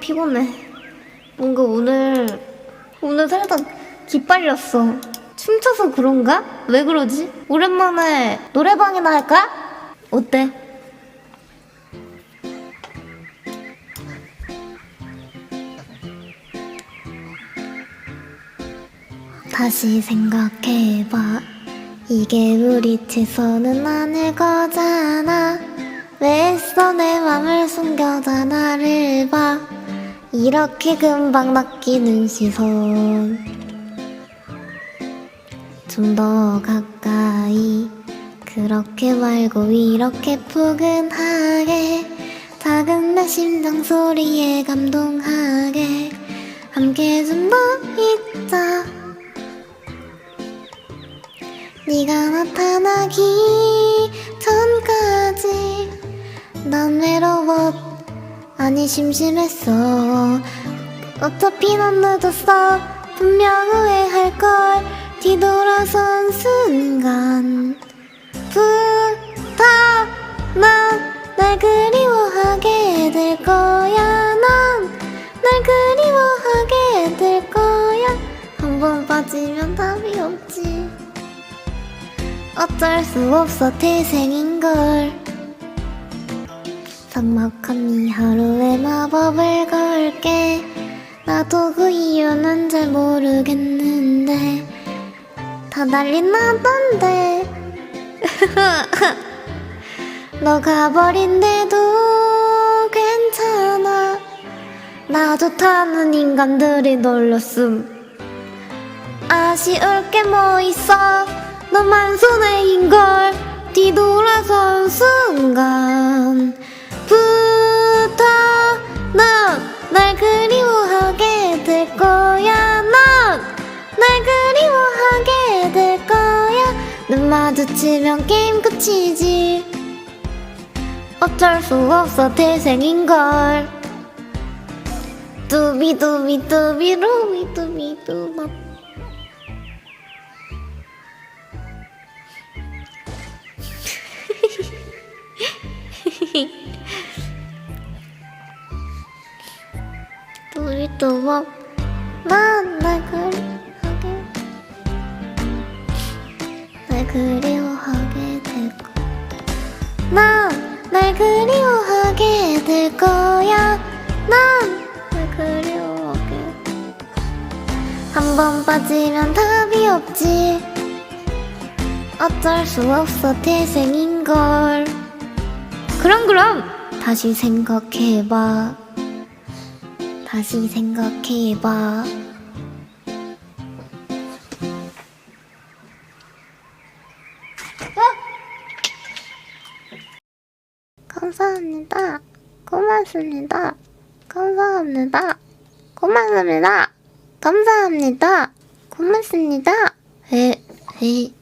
피곤해. 뭔가 오늘, 오늘 살짝 기빨렸어. 춤춰서 그런가? 왜 그러지? 오랜만에 노래방이나 할까? 어때? 다시 생각해봐. 이게 우리 최선은 아닐 거잖아. 왜 애써 내 맘을 숨겨다 나를 봐. 이렇게 금방 낚이는 시선. 좀 더 가까이. 그렇게 말고 이렇게 포근하게. 작은 내 심장 소리에 감동하게. 함께 좀 더 있자. 네가 나타나기 아니 심심했어. 어차피 난 늦었어 분명 후회할걸. 뒤돌아선 순간. 부터 난날 그리워하게 될 거야 난. 날 그리워하게 될 거야. 한 번 빠지면 답이 없지. 어쩔 수 없어 태생인걸 삭막한 이 하루에 마법을 걸게. 나도 그 이유는 잘 모르겠는데 다 난리 나던데. 너 가 버린데도 괜찮아. 나 좋다는 인간들이 놀렸음. 아쉬울 게 뭐 있어? 너만 손해인걸 뒤돌아선 눈 마주치면 게임 끝이지. 어쩔 수 없어 태생인걸. 뚜비뚜비뚜비 루비뚜비뚜밥 뚜비뚜밥 난날 그 날 그리워하게 될 거야 난 날 그리워하게 될 거야. 난 날 그리워하게 한 번 빠지면 답이 없지. 어쩔 수 없어 태생인걸. 그럼 그럼! 다시 생각해봐. 다시 생각해봐 감사합니다. 고맙습니다. 감사합니다. 고맙습니다. 감사합니다. 고맙습니다. 에, 에,